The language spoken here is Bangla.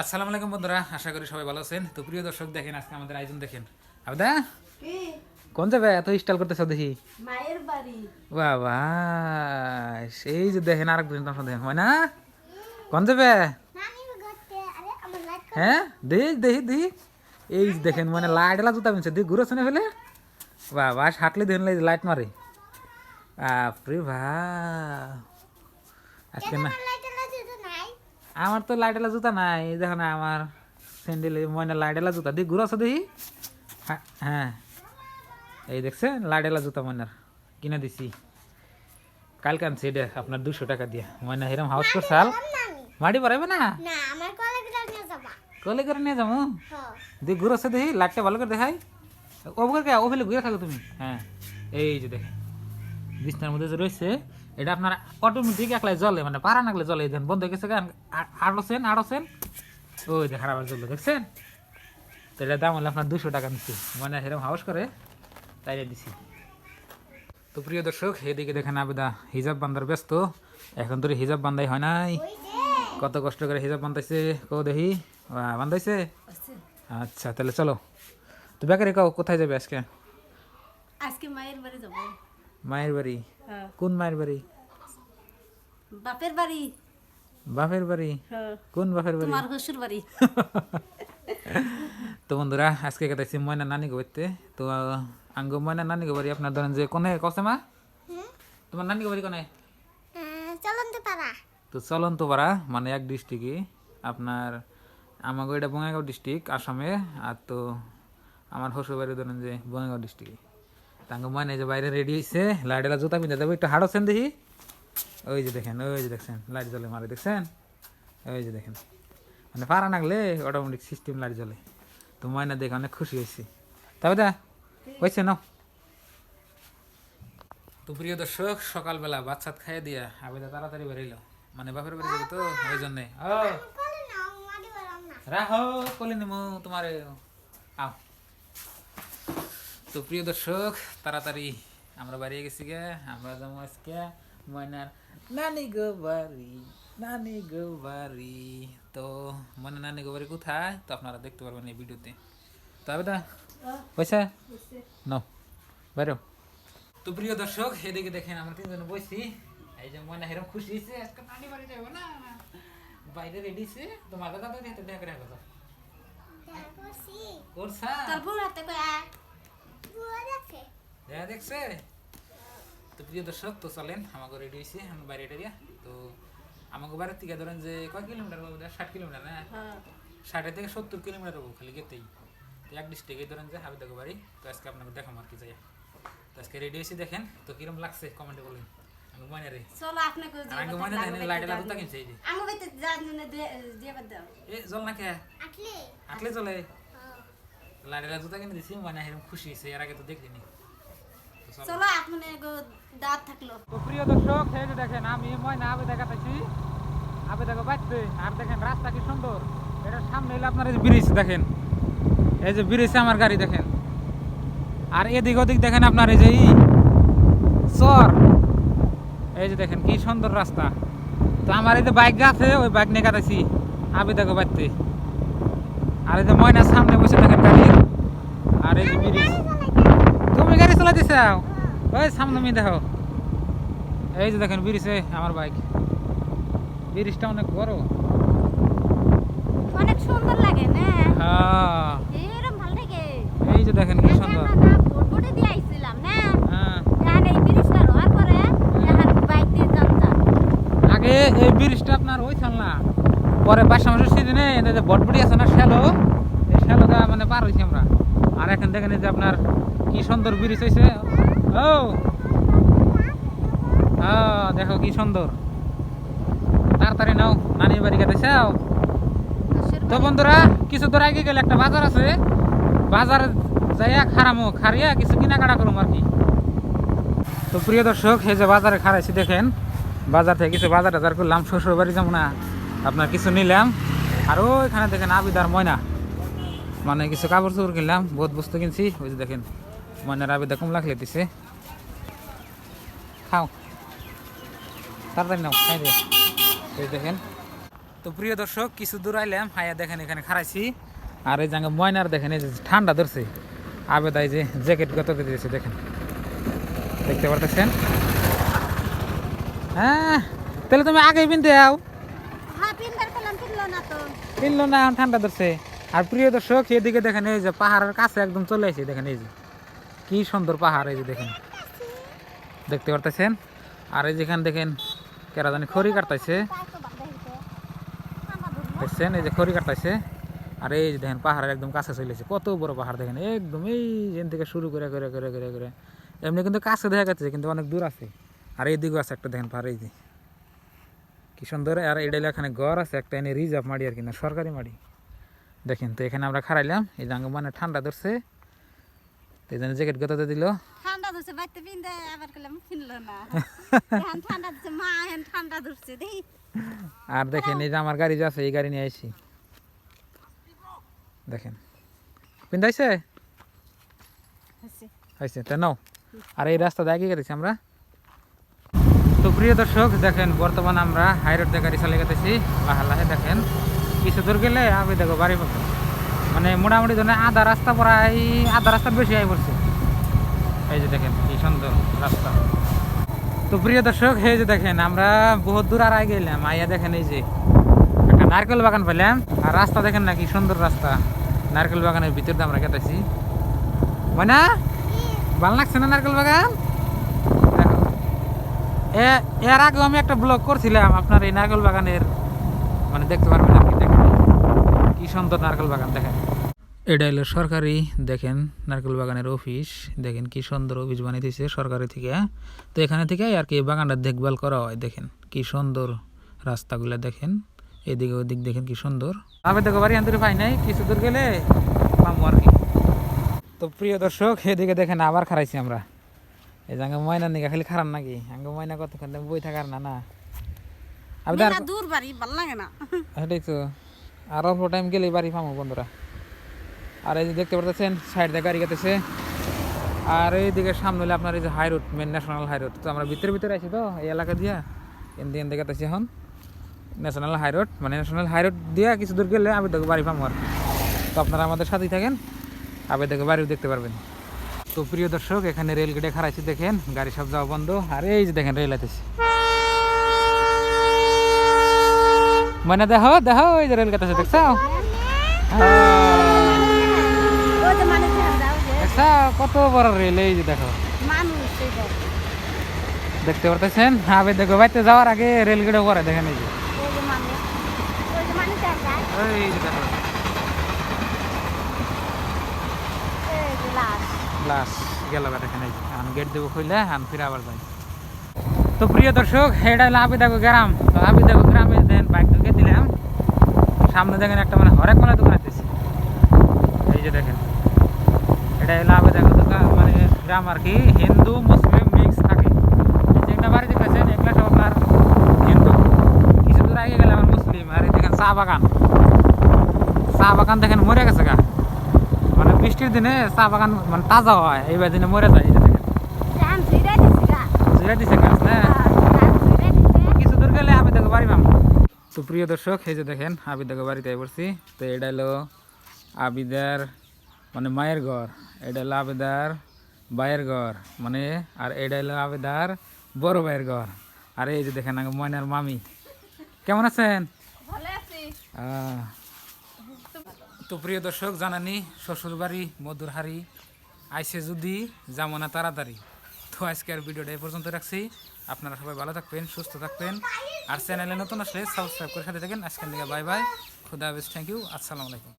আসসালামু আলাইকুম বন্ধুরা আশা করি সবাই ভালো আছেন। তো প্রিয় দর্শক দেখেন আজকে আমাদের আয়োজন দেখেন। আবদা কি? কোন যাবে এত স্টাইল করতেছ দেখি? মায়ের বাড়ি। বাবা সেই যে দেখেন আরেক একদিন তোমার দেখেন হয় না? কোন যাবে হ্যাঁ দেখি দেখি দেখি এই যে দেখেন মানে লাইট এলা জুতা পিনছে দেখি ঘুরে শুনে ফেলে? বাবা হাঁটলে দেখেন লাইট মারে। বাপরে ভা আজকে না আমার তো লাইটেলা জুতা নাই দেখো না আমার স্যান্ডেল ময়না লাইটেলা জুতা। দেখি ঘুরে আছে দেখি। হ্যাঁ, হ্যাঁ। এই দেখছে লাইটেলা জুতা ময়নার কিনে দিছি। কাল কানছি এটা আপনার দুশো টাকা দিয়ে। ময়না হিরাম হাউস করছাল মাটি পারাবে না? কলে করে নিয়ে যাব। হ্যাঁ দেখ ঘুরে আছে দেখি লাইটটা ভালো করে দেখাই। ও করে কে? ও ফেলে ঘুরে থাকো তুমি। হ্যাঁ এই যে দেখে বিছনার মধ্যে যে রয়েছে এটা আপনার অটোমেটিক একলাই জলে মানে পারা নাকলে জলে দেন বন্ধ হয়ে গেছে গান আড়ছেন আড়ছেন ওই দেখার আবার জলে দেখছেন? তো এটা দাম হলো আপনার দুশো টাকা নিচ্ছি মানে সেরকম হাউস করে তাই দিছি। তো প্রিয় দর্শক এদিকে দেখেন আবেদা হিজাব বান্ধার ব্যস্ত। এখন তো হিজাব বান্ধাই হয় নাই। কত কষ্ট করে হিজাব বান্ধাইছে কো দেখি। বান্ধাইছে আচ্ছা তাহলে চলো। তো বেকারি কাও কোথায় যাবে আজকে? আজকে মায়ের বাড়ি যাব। মায়ের বাড়ি? হ্যাঁ। কোন মায়ের বাড়ি? বাপের বাড়ি? বাপের বাড়ি? হ্যাঁ। কোন বাপের বাড়ি? তোমার শ্বশুর বাড়ি। তো বন্ধুরা আজকে কেটাইছি ময়না নানি বাড়িতে তো আঙ্গ ময়না নানি বাড়ি আপনার ধরেন যে কোনে কসে মা? তোমার নানি বাড়ি কোনে? চলন্ত পারা তো চলন্ত পাড়া মানে এক ডিস্ট্রিক্টই। আপনার আমাকে এটা বঙ্গাইগাঁও ডিস্ট্রিক্ট আসামে। আর তো আমার শ্বশুর বাড়ি ধরেন যে বঙ্গাইগাঁও ডিস্ট্রিক্টে তাঙ্গ মনে যে বাইরে রেডি হয়েছে লাইটেলা জুতা পিঁধে দেবো একটু হাড়ছেন দেখি। ওই যে দেখেন, ওই যে দেখছেন, লাইট জ্বলে মারে, দেখছেন? ওই যে দেখেন। মানে পারা নাগলে অটোমেটিক সিস্টেম লাইট জ্বলে। তো ময়না দেখে অনেক খুশি হয়েছি। তবে দা, হয়েছে নাও। তো প্রিয় দর্শক, সকালবেলা বাচ্চা খাইয়ে দিয়া আবেদা তাড়াতাড়ি বেরিয়েলো মানে বাপের বাড়ি যাবে তো, ওই জন্যে। না না রাহো, কলে নিমু, তোমার। আও। তো প্রিয় দর্শক, তাড়াতাড়ি আমরা বাড়িয়ে গেছি গে, আমরা যাব আজকে ময়নার নানি গো বাড়ি নানি গো বাড়ি তো মনে নানি গো বাড়ি কোথায়? তো আপনারা দেখতে পারবেন এই ভিডিওতে। তো আবেদা পয়সা নাও বাইরেও তো প্রিয় দর্শক এদিকে দেখেন আমরা তিনজনে বসছি এই যে মনে হেরম খুশি হয়েছে আজকে নানি বাড়ি যাব না। বাইরে রেডি আছে তোমার দাদা দাদি হাতে দেখা করে কথা করছা? তোর বউ হাতে কয়া দেখা দেখছে? তো প্রিয় দর্শক তো চলেন আমাকে রেডি হয়েছে আমরা বাইরে এরিয়া তো আমাকে বাইরের থেকে ধরেন যে কয় কিলোমিটার হবে ষাট কিলোমিটার না? হ্যাঁ। ষাটের থেকে সত্তর কিলোমিটার হব খালি গেতেই। তো এক ডিস্ট্রিক্টে ধরেন যে হাবি দেখো বাড়ি। তো আজকে আপনাকে দেখাম আর কি যাই তো আজকে রেডি হয়েছি দেখেন তো কিরম লাগছে কমেন্টে বলুন। আমি মনে রে। চলো আপনাকে আগে মনে দেখেন লাইটে লাইট কিনছে এই যে। আমি বাইতে জানি দিয়ে বাদ দাও। এ জল না খেয়ে আটলে আটলে চলে হ্যাঁ। লাইটেলা জুতা কিনে দিছি মানে এরকম খুশি হয়েছে এর আগে তো দেখিনি। চলো। চলো দাঁত থাকল। তো প্রিয় দর্শক এই যে দেখেন আমি ময়না আবে দেখাতেছি। আবে দেখো বাঁচতে আর দেখেন রাস্তা কি সুন্দর। এটার সামনে এলে আপনার এই যে ব্রিজ দেখেন। এই যে ব্রিজে আমার গাড়ি দেখেন। আর এদিক ওদিক দেখেন আপনার এই যে ই চর। এই যে দেখেন কি সুন্দর রাস্তা। তো আমার এই যে বাইক আছে ওই বাইক নিয়ে কাটাইছি আবে দেখো বাঁচতে আর এই যে ময়নার সামনে বসে দেখেন গাড়ি। আর এই যে ব্রিজ তুমি গাড়ি চালাইতেছ ওই সামনে আমি দেখো। এই যে দেখেন ব্রিজে আমার বাইক। ব্রিজটা অনেক বড়। অনেক সুন্দর লাগে না? হ্যাঁ। এরকম ভালো লাগে? এই যে দেখেন কি সুন্দর। দিয়ে আইছিলাম না? হ্যাঁ। এই ব্রিজটা হওয়ার পরে এখন বাইক দিয়ে আগে এই ব্রিজটা আপনার ওই না। পরে মাসের সিজনে যে বটবটি আছে না শ্যালো এই শ্যালোটা মানে পার হয়েছি আমরা। আর এখন দেখেন যে আপনার কি সুন্দর ব্রিজ হয়েছে ও! দেখো কি সুন্দর। তাড়াতাড়ি নাও, নানির বাড়ি কাছে চাও তো বন্ধুরা, কিছু দূর আগে গেলে একটা বাজার আছে। বাজার যাইয়া খারামো, খারিয়া কিছু কেনাকাটা করুম আর কি। তো প্রিয় দর্শক, এই যে বাজারে খারাইছি, দেখেন। বাজার থেকে কিছু বাজার টাজার করলাম শ্বশুর বাড়ি যাব না। আপনার কিছু নিলাম। আর ওইখানে দেখেন আবিদার ময়না। মানে কিছু কাপড় চোপড় কিনলাম বহুত বস্তু কিনছি। ওই যে দেখেন ময়নার আবিদা কম লাগলে দিছে। খাও। তাড়াতাড়ি নাও খাই দে। এই দেখেন। তো প্রিয় দর্শক কিছু দূর আইলাম হাইয়া দেখেন এখানে খারাইছি আর এই জায়গা ময়নার দেখেন এই যে ঠান্ডা ধরছে। আবেদায় যে জ্যাকেট কত করে দিয়েছে দেখেন। দেখতে পারতেছেন? হ্যাঁ তাহলে তুমি আগে পিনতে হ্যাঁ তো। কিনলো না ঠান্ডা ধরছে। আর প্রিয় দর্শক, এদিকে দেখেন এই যে পাহাড়ের কাছে একদম চলে আসে দেখেন এই যে, কি সুন্দর পাহাড় এই যে দেখেন। দেখতে পারতেছেন? আর এই যেখানে দেখেন কেরা জানি খড়ি ধরবো দেখছেন? এই যে খড়ি কাটতাইছে আর এই যে দেখেন, পাহাড়ের একদম কাছে চলেছে কত বড় পাহাড় দেখেন। একদম এই যেন থেকে শুরু করে করে করে করে করে। এমনি কিন্তু কাছে দেখা যাচ্ছে, কিন্তু অনেক দূর আছে। আর এই দিকেও আছে একটা দেখেন পাহাড়, এই যে। কি সুন্দর। আর এটা এখানে ঘর আছে, একটা এনে রিজার্ভ মাড়ি আর কি, না সরকারি মাড়ি। দেখেন তো এখানে আমরা খারাইলাম এই জাঙ্গ মানে ঠান্ডা ধরছে। তো এই জন্য জ্যাকেট গোতাতে দিল। ঠান্ডা ধরছে বাইতে পিন্দে আবার করলাম কিনলো না। এখন ঠান্ডা ধরছে মা এখন ঠান্ডা ধরছে দেখি আর দেখেন এই যে আমার গাড়ি যে আছে এই গাড়ি নিয়ে আইছি। দেখেন। পিন্দাইছে হয়েছে তা নাও। আর এই রাস্তা দিয়ে গেছি আমরা। তো প্রিয় দর্শক দেখেন বর্তমান আমরা হাই রোড দিয়ে গাড়ি চালিয়ে গেতেছি। লাহে লাহে দেখেন। কিছু দূর গেলে আমি দেখো বাড়ি পাবো মানে মোটামুটি ধরেন আধা রাস্তা প্রায় আধা রাস্তার বেশি আই পড়ছে। এই যে দেখেন, কি সুন্দর রাস্তা। তো প্রিয় দর্শক, এই যে দেখেন, আমরা বহুত দূর আর আগে গেলাম। আইয়া দেখেন এই যে একটা নারকেল বাগান পেলাম। আর রাস্তা দেখেন না, কি সুন্দর রাস্তা। নারকেল বাগানের ভিতর আমরা কেটেছি না? ভালো লাগছে না নারকেল বাগান? এর আগে আমি একটা ব্লগ করছিলাম। আপনার এই নারকেল বাগানের মানে দেখতে পারবেন আর কি। কি সুন্দর নারকেল বাগান দেখেন। এটা হলো সরকারি দেখেন নারকেল বাগানের অফিস। দেখেন কি সুন্দর অফিস বানিয়ে দিয়েছে সরকারি থেকে। তো এখানে থেকে আর কি বাগানটা দেখভাল করা হয় দেখেন কি সুন্দর রাস্তাগুলো দেখেন। এদিকে ওদিক দেখেন কি সুন্দর। আমি দেখো বাড়ি আন্তরে পাই নাই কিছু দূর গেলে পাবো আর কি। তো প্রিয় দর্শক এদিকে দেখেন আবার খারাইছি আমরা। এই যে আঙ্গে ময়না নিকা খালি খারাপ নাকি? আঙ্গে ময়না কতক্ষণ বই থাকার না না। আমি দূর বাড়ি ভালো লাগে না। তো আর অল্প টাইম গেলেই বাড়ি পাবো বন্ধুরা। আর এই যে দেখতে পারতেছেন সাইড দিয়ে গাড়ি গেতেছে। আর এইদিকে সামনে হলে আপনার এই যে high road main national high road তো আমরা ভিতরে ভিতরে আছি তো, এই এলাকা দিয়া। এনদি এনদি গেতেছি এখন। ন্যাশনাল হাই রোড মানে ন্যাশনাল হাই রোড দিয়া কিছু দূর গেলে আমি দেখো বাড়ি পাবো আর তো আপনারা আমাদের সাথেই থাকেন আবে দেখো বাড়িও দেখতে পারবেন। তো প্রিয় দর্শক, এখানে রেল গেটে খারাইছি দেখেন, গাড়ি সব যাওয়া বন্ধ। আর এই যে দেখেন রেল আইতেছে। মানে দেখো দেখো ওই যে রেল গেটেছে দেখছ দেখছ কত বড় রেল এই যে দেখো দেখ। দেখতে পারতেছেন আবে দেখো বাইতে যাওয়ার আগে রেল গেটে পরে দেখেন এই যে এই যে দেখো এই যে লাশ লাস গেল দেখেন এই যে আন গেট দেবো খুললে আন ফিরে আবার যাই তো প্রিয় দর্শক এটা হলো দেখো গ্রাম। তো আবি দেখো গ্রামে দেন বাইক ঢুকে দিলাম। সামনে দেখেন একটা মানে হরেক মানে দোকান আছে। এই যে দেখেন এটা হলো দেখো দোকান মানে গ্রাম আর কি। হিন্দু মুসলিম মিক্স থাকে। এই যে একটা বাড়ি দেখতেছেন এগুলা সব আপনার হিন্দু। কিছু দূর আগে গেলে আমার মুসলিম। আর দেখেন চা বাগান। চা বাগান দেখেন মরে গেছে গা। মানে বৃষ্টির দিনে চা বাগান মানে তাজা হয় এইবার দিনে মরে যায় এই যে দেখেন। দিছি গা। জিরা দিছে গাছ না জান ঝিরে দিছে কিছু দূর গেলে আমি দেখো বাড়ি পাম তো প্রিয় দর্শক এই যে দেখেন আবিদ দেখো বাড়িতে পড়ছি। তো এটা হলো আবিদার মানে মায়ের ঘর। এটা হলো আবেদার ভাইয়ের ঘর মানে আর এটা হলো আবেদার বড় ভাইয়ের ঘর। আর এই যে দেখেন আগে ময়নার মামি। কেমন আছেন। তো প্রিয় দর্শক জানানি শ্বশুর বাড়ি মধুর হাড়ি আইসে যদি যাব না তাড়াতাড়ি। তো আজকের ভিডিওটা এই পর্যন্ত রাখছি। আপনারা সবাই ভালো থাকবেন সুস্থ থাকবেন। আর চ্যানেলে নতুন আসলে সাবস্ক্রাইব করে সাথে থাকেন। আজকের দিকে বাই বাই। খুদা হাফেজ। থ্যাংক ইউ আসসালামু আলাইকুম।